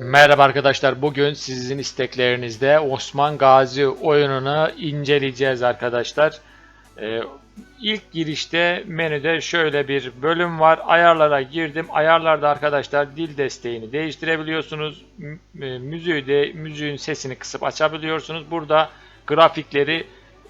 Merhaba arkadaşlar. Bugün sizin isteklerinizde Osman Gazi oyununu inceleyeceğiz arkadaşlar. Ee, ilk girişte menüde şöyle bir bölüm var. Ayarlara girdim. Ayarlarda arkadaşlar dil desteğini değiştirebiliyorsunuz. E, Müziği de müziğin sesini kısıp açabiliyorsunuz. Burada grafikleri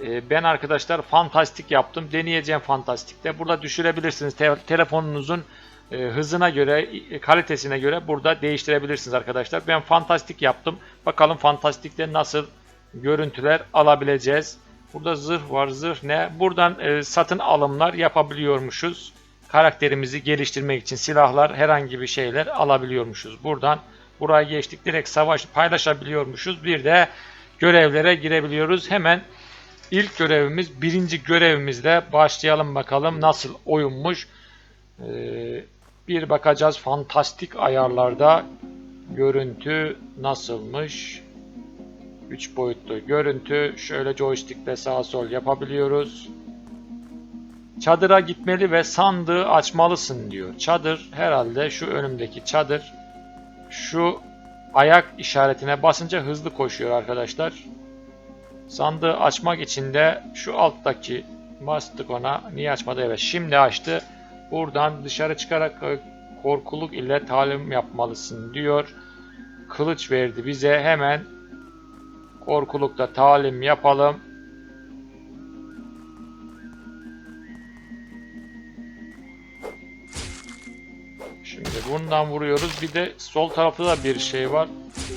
e, ben arkadaşlar fantastik yaptım. Deneyeceğim fantastikte. Burada düşürebilirsiniz. Te- telefonunuzun e, hızına göre, e, kalitesine göre burada değiştirebilirsiniz arkadaşlar. Ben fantastik yaptım. Bakalım fantastikte nasıl görüntüler alabileceğiz. Burada zırh var. Zırh ne? Buradan e, satın alımlar yapabiliyormuşuz. Karakterimizi geliştirmek için silahlar, herhangi bir şeyler alabiliyormuşuz. Buradan buraya geçtik. Direkt savaş paylaşabiliyormuşuz. Bir de görevlere girebiliyoruz. Hemen ilk görevimiz, birinci görevimizle başlayalım bakalım nasıl oyunmuş. Ee, bir bakacağız fantastik ayarlarda görüntü nasılmış. 3 boyutlu görüntü. Şöyle joystickle sağ sol yapabiliyoruz. Çadıra gitmeli ve sandığı açmalısın diyor. Çadır herhalde şu önümdeki çadır. Şu ayak işaretine basınca hızlı koşuyor arkadaşlar. Sandığı açmak için de şu alttaki bastık ona. Niye açmadı? Evet şimdi açtı. Buradan dışarı çıkarak e, korkuluk ile talim yapmalısın diyor. Kılıç verdi bize. Hemen korkulukta talim yapalım. Şimdi bundan vuruyoruz. Bir de sol tarafta da bir şey var.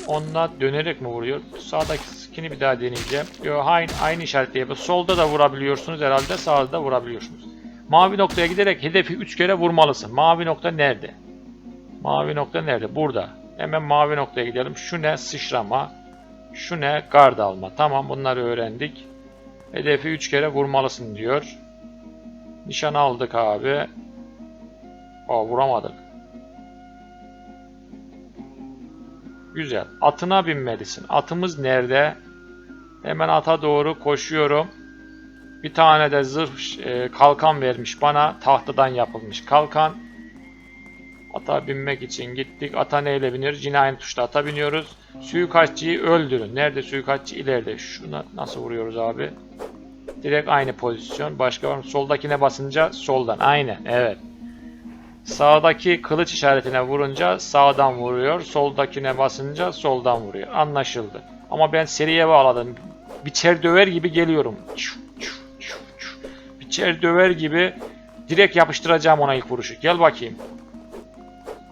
Onunla dönerek mi vuruyor? Sağdakini bir daha deneyeceğim. Yo, aynı, aynı işaretle yapıyor. Solda da vurabiliyorsunuz herhalde. Sağda da vurabiliyorsunuz. Mavi noktaya giderek hedefi 3 kere vurmalısın. Mavi nokta nerede? Mavi nokta nerede? Burada. Hemen mavi noktaya gidelim. Şu ne? Sıçrama. Şu ne? Gard alma. Tamam bunları öğrendik. Hedefi 3 kere vurmalısın diyor. Nişan aldık abi. Aa vuramadık. Güzel. Atına binmelisin. Atımız nerede? Hemen ata doğru koşuyorum. Bir tane de zırh e, kalkan vermiş bana. Tahtadan yapılmış kalkan. Ata binmek için gittik. Ata neyle binir? Yine aynı tuşla ata biniyoruz. Suikastçıyı öldürün. Nerede suikastçı? İleride. Şuna nasıl vuruyoruz abi? Direkt aynı pozisyon. Başka var mı? Soldakine basınca soldan. Aynen. Evet. Sağdaki kılıç işaretine vurunca sağdan vuruyor. Soldakine basınca soldan vuruyor. Anlaşıldı. Ama ben seriye bağladım. Biçer döver gibi geliyorum. Çuf, çuf. Biçer döver gibi direkt yapıştıracağım ona ilk vuruşu. Gel bakayım.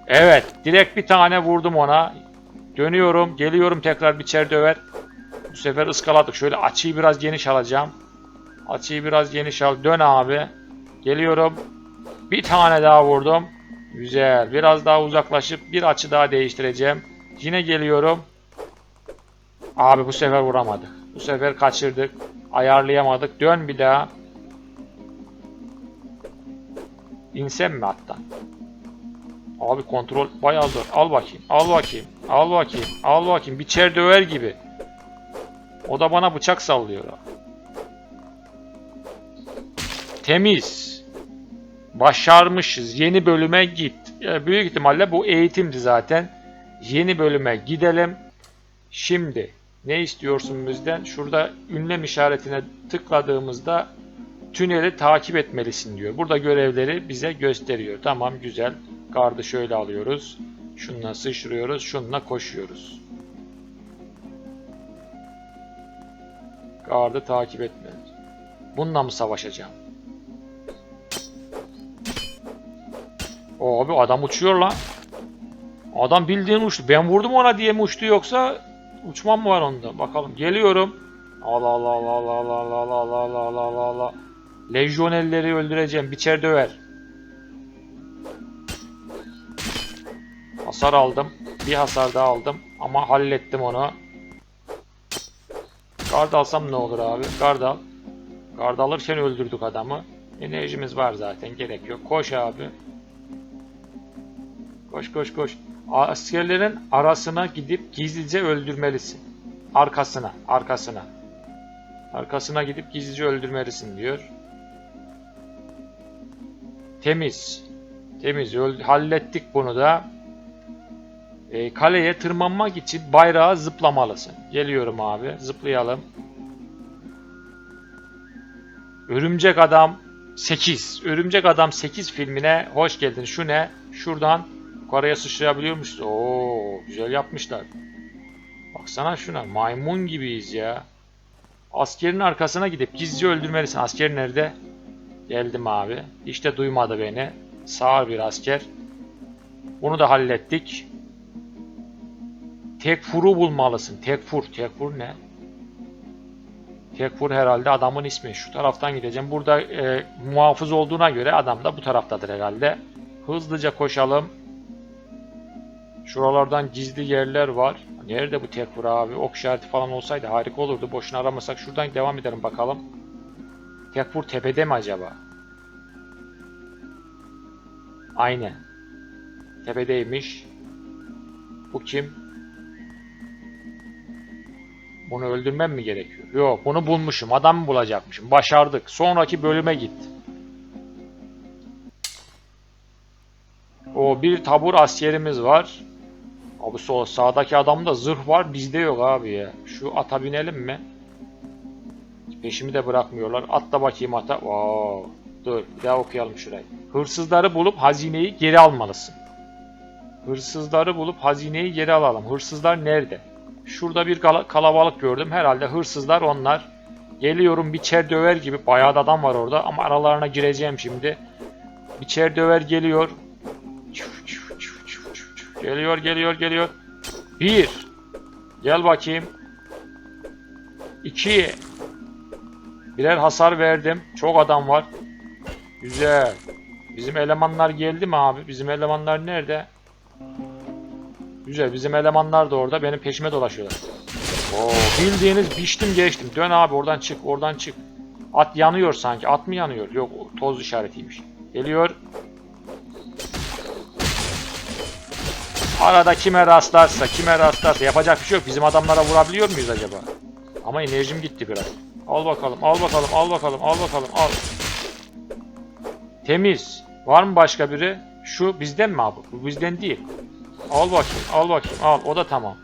Evet. Direkt bir tane vurdum ona. Dönüyorum. Geliyorum tekrar biçer döver. Bu sefer ıskaladık. Şöyle açıyı biraz geniş alacağım. Açıyı biraz geniş al. Dön abi. Geliyorum. Bir tane daha vurdum. Güzel. Biraz daha uzaklaşıp bir açı daha değiştireceğim. Yine geliyorum. Abi bu sefer vuramadık. Bu sefer kaçırdık. Ayarlayamadık. Dön bir daha. İnsem mi hatta? Abi kontrol bayağı zor. Al bakayım. Al bakayım. Al bakayım. Al bakayım. Biçer döver gibi. O da bana bıçak sallıyor. Temiz. Başarmışız. Yeni bölüme git. Ya büyük ihtimalle bu eğitimdi zaten. Yeni bölüme gidelim. Şimdi ne istiyorsun bizden? Şurada ünlem işaretine tıkladığımızda tüneli takip etmelisin diyor. Burada görevleri bize gösteriyor. Tamam güzel. Gardı şöyle alıyoruz. Şununla sıçrıyoruz. Şununla koşuyoruz. Gardı takip etmeli. Bununla mı savaşacağım? O abi adam uçuyor lan. Adam bildiğin uçtu. Ben vurdum ona diye mi uçtu yoksa uçmam mı var onda? Bakalım. Geliyorum. Allah Allah Allah Allah Allah Allah Allah Allah Allah Allah. Lejyonelleri öldüreceğim. Biçer döver. Hasar aldım. Bir hasar daha aldım. Ama hallettim onu. Gard alsam ne olur abi? Gard al. Gard alırken öldürdük adamı. Enerjimiz var zaten. Gerek yok. Koş abi. Koş koş koş. Askerlerin arasına gidip gizlice öldürmelisin. Arkasına, arkasına. Arkasına gidip gizlice öldürmelisin diyor. Temiz. Temiz. Hallettik bunu da. E, kaleye tırmanmak için bayrağı zıplamalısın. Geliyorum abi. Zıplayalım. Örümcek Adam 8. Örümcek Adam 8 filmine hoş geldin. Şu ne? Şuradan yukarıya sıçrayabiliyormuşuz. Oo, güzel yapmışlar. Baksana şuna. Maymun gibiyiz ya. Askerin arkasına gidip gizlice öldürmelisin. Asker nerede? Geldim abi. İşte duymadı beni. Sağır bir asker. Bunu da hallettik. Tekfur'u bulmalısın. Tekfur. Tekfur ne? Tekfur herhalde adamın ismi. Şu taraftan gideceğim. Burada e, muhafız olduğuna göre adam da bu taraftadır herhalde. Hızlıca koşalım. Şuralardan gizli yerler var. Nerede bu Tekfur abi? Ok işareti falan olsaydı harika olurdu. Boşuna aramasak şuradan devam edelim bakalım. Tekfur tepede mi acaba? Aynen. Tepedeymiş. Bu kim? Bunu öldürmem mi gerekiyor? Yok bunu bulmuşum. Adam bulacakmışım. Başardık. Sonraki bölüme git. O bir tabur askerimiz var. Abi sol sağdaki adamda zırh var. Bizde yok abi ya. Şu ata binelim mi? Peşimi de bırakmıyorlar. Atla bakayım ata. Wow. Dur bir daha okuyalım şurayı. Hırsızları bulup hazineyi geri almalısın. Hırsızları bulup hazineyi geri alalım. Hırsızlar nerede? Şurada bir kala- kalabalık gördüm. Herhalde hırsızlar onlar. Geliyorum biçer döver gibi. Bayağı da adam var orada ama aralarına gireceğim şimdi. Biçer döver geliyor. Geliyor geliyor geliyor. Bir. Gel bakayım. İki. Birer hasar verdim. Çok adam var. Güzel. Bizim elemanlar geldi mi abi? Bizim elemanlar nerede? Güzel. Bizim elemanlar da orada. Benim peşime dolaşıyorlar. Oo, bildiğiniz biçtim geçtim. Dön abi oradan çık. Oradan çık. At yanıyor sanki. At mı yanıyor? Yok toz işaretiymiş. Geliyor. Arada kime rastlarsa, kime rastlarsa yapacak bir şey yok. Bizim adamlara vurabiliyor muyuz acaba? Ama enerjim gitti biraz. Al bakalım, al bakalım, al bakalım, al bakalım, al. Temiz. Var mı başka biri? Şu bizden mi abi? Bu bizden değil. Al bakayım, al bakayım, al. O da tamam.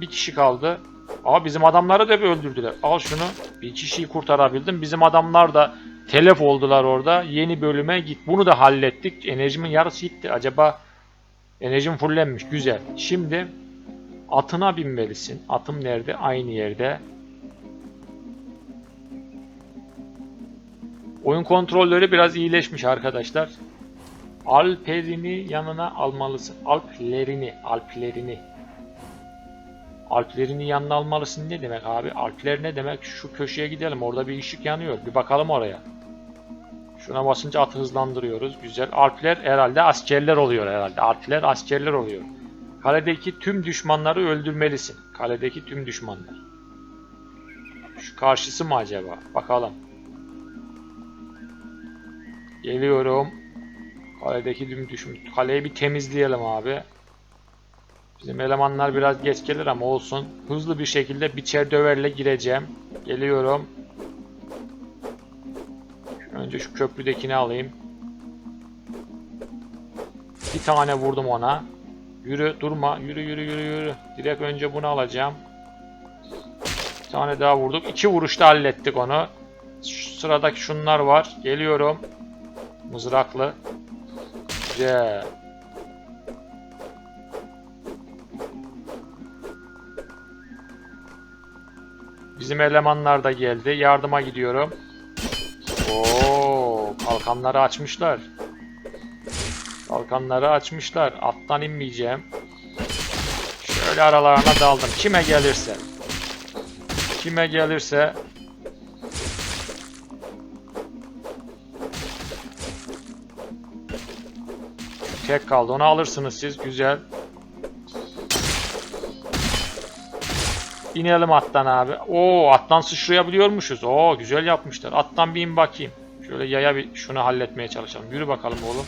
Bir kişi kaldı. Aa bizim adamları da bir öldürdüler. Al şunu. Bir kişiyi kurtarabildim. Bizim adamlar da telef oldular orada. Yeni bölüme git. Bunu da hallettik. Enerjimin yarısı gitti. Acaba enerjim fullenmiş. Güzel. Şimdi atına binmelisin. Atım nerede? Aynı yerde. Oyun kontrolleri biraz iyileşmiş arkadaşlar. Alperini yanına almalısın. Alplerini, alplerini. Alplerini yanına almalısın ne demek abi? Alpler ne demek? Şu köşeye gidelim. Orada bir ışık yanıyor. Bir bakalım oraya. Şuna basınca atı hızlandırıyoruz. Güzel. Alpler herhalde askerler oluyor herhalde. Alpler askerler oluyor. Kaledeki tüm düşmanları öldürmelisin. Kaledeki tüm düşmanlar. Şu karşısı mı acaba? Bakalım. Geliyorum. Kaledeki tüm düşman. Kaleyi bir temizleyelim abi. Bizim elemanlar biraz geç gelir ama olsun. Hızlı bir şekilde biçer döverle gireceğim. Geliyorum. Önce şu köprüdekini alayım. Bir tane vurdum ona. Yürü durma. Yürü yürü yürü yürü. Direkt önce bunu alacağım. Bir tane daha vurduk. İki vuruşta hallettik onu. Şu sıradaki şunlar var. Geliyorum. Mızraklı. Güzel. Bizim elemanlar da geldi. Yardıma gidiyorum. Oo, kalkanları açmışlar. Kalkanları açmışlar. Attan inmeyeceğim. Şöyle aralarına daldım. Kime gelirse. Kime gelirse. Tek kaldı. Onu alırsınız siz. Güzel. İnelim attan abi. Oo attan sıçrayabiliyormuşuz. Oo güzel yapmışlar. Attan bir in bakayım. Şöyle yaya bir şunu halletmeye çalışalım. Yürü bakalım oğlum.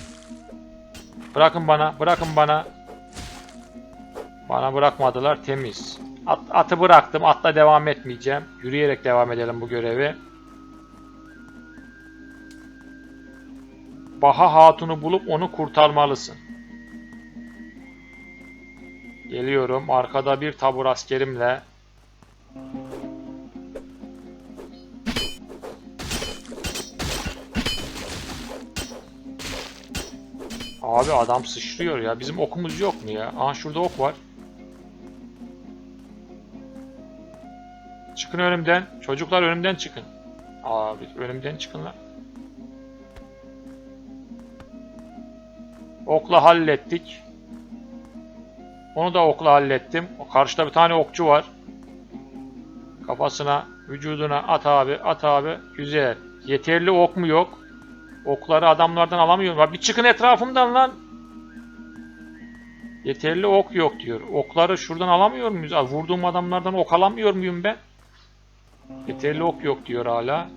Bırakın bana. Bırakın bana. Bana bırakmadılar. Temiz. At, atı bıraktım. Atla devam etmeyeceğim. Yürüyerek devam edelim bu görevi. Baha Hatun'u bulup onu kurtarmalısın. Geliyorum. Arkada bir tabur askerimle. Abi adam sıçrıyor ya. Bizim okumuz yok mu ya? Aha şurada ok var. Çıkın önümden. Çocuklar önümden çıkın. Abi önümden çıkın lan. Okla hallettik. Onu da okla hallettim. Karşıda bir tane okçu var. Kafasına, vücuduna at abi, at abi. Güzel. Yeterli ok mu yok? Okları adamlardan alamıyorum. Bir çıkın etrafımdan lan. Yeterli ok yok diyor. Okları şuradan alamıyor muyuz? Vurduğum adamlardan ok alamıyor muyum ben? Yeterli ok yok diyor hala.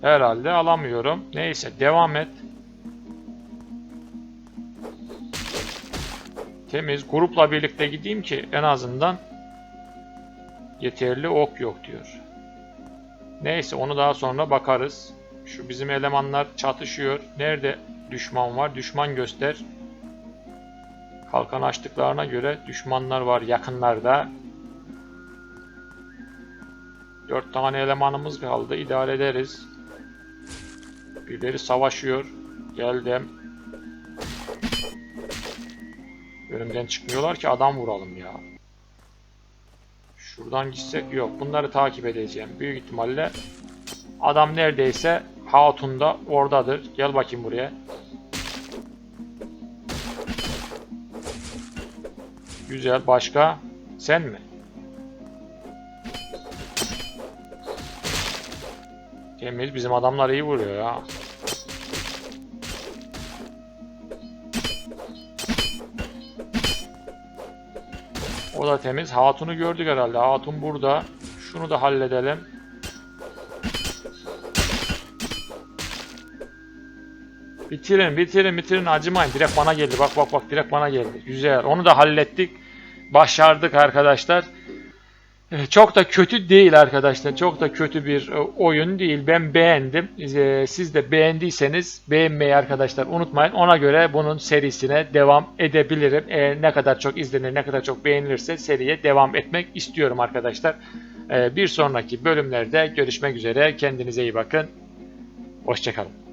Herhalde alamıyorum. Neyse devam et. Temiz. Grupla birlikte gideyim ki en azından yeterli ok yok diyor. Neyse onu daha sonra bakarız. Şu bizim elemanlar çatışıyor. Nerede düşman var? Düşman göster. Kalkan açtıklarına göre düşmanlar var yakınlarda. Dört tane elemanımız kaldı. İdare ederiz. Birileri savaşıyor. Geldim. Önümden çıkmıyorlar ki adam vuralım ya. Şuradan gitsek yok. Bunları takip edeceğim. Büyük ihtimalle adam neredeyse Hatun da oradadır. Gel bakayım buraya. Güzel. Başka? Sen mi? Temiz. Bizim adamlar iyi vuruyor ya. O da temiz. Hatun'u gördük herhalde. Hatun burada. Şunu da halledelim. Bitirin, bitirin, bitirin. Acımayın. Direkt bana geldi. Bak bak bak. Direkt bana geldi. Güzel. Onu da hallettik. Başardık arkadaşlar. Eh, Çok da kötü değil arkadaşlar. Çok da kötü bir e, oyun değil. Ben beğendim. Eh, Siz de beğendiyseniz beğenmeyi arkadaşlar unutmayın. Ona göre bunun serisine devam edebilirim. Ne kadar çok izlenir, ne kadar çok beğenilirse seriye devam etmek istiyorum arkadaşlar. Eh, Bir sonraki bölümlerde görüşmek üzere. Kendinize iyi bakın. Hoşçakalın.